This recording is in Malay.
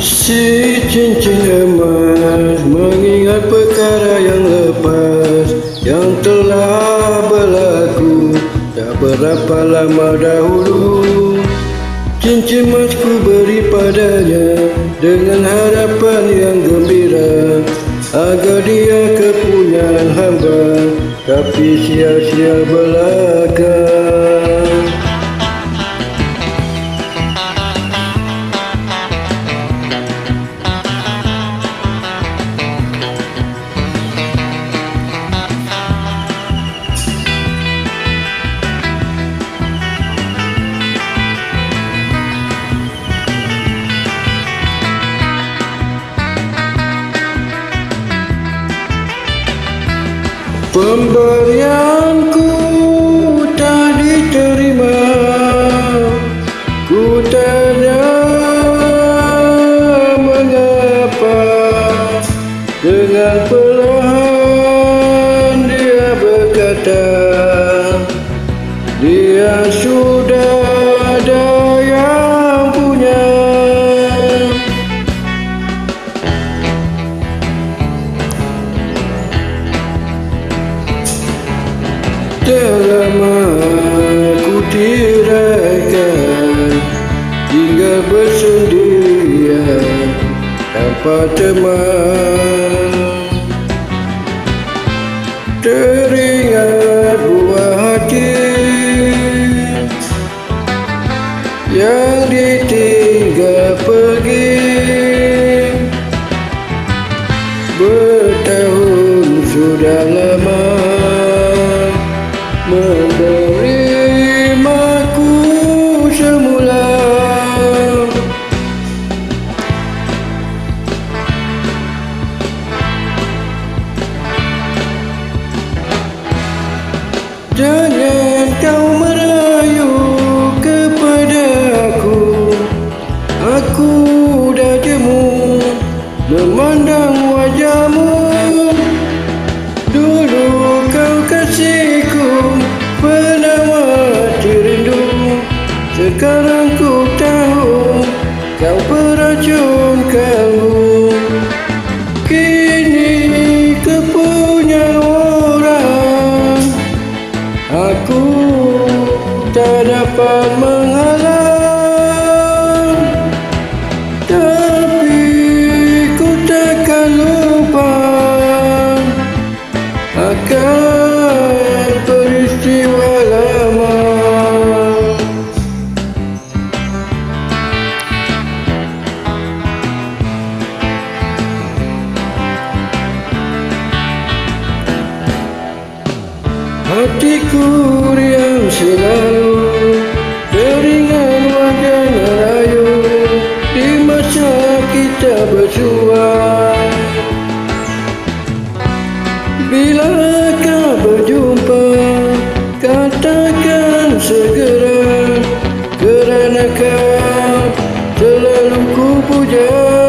Si cincin emas mengingat perkara yang lepas Yang telah berlaku tak berapa lama dahulu. Cincin emas ku beri padanya dengan harapan yang gembira Agar dia kepunyaan hamba tapi sia-sia belaka Pemberianku tak diterima Ku tahu mengapa Dengan perlahan dia berkata Dia sudah ku tiraikan Hingga bersendirian Tanpa teman. Teringat buah hati Yang ditinggal pergi. Bertahun sudah Jangan kau merayu kepada aku dah jemu memandang wajahmu. Dulu kau kasihku pernah mati rindu. Sekarang ku tahu kau beracun kalbu Hatiku riang selalu Teringat wajah rayu Di masa kita bersua Bila kau berjumpa Katakan segera Kerana kau selalu ku puja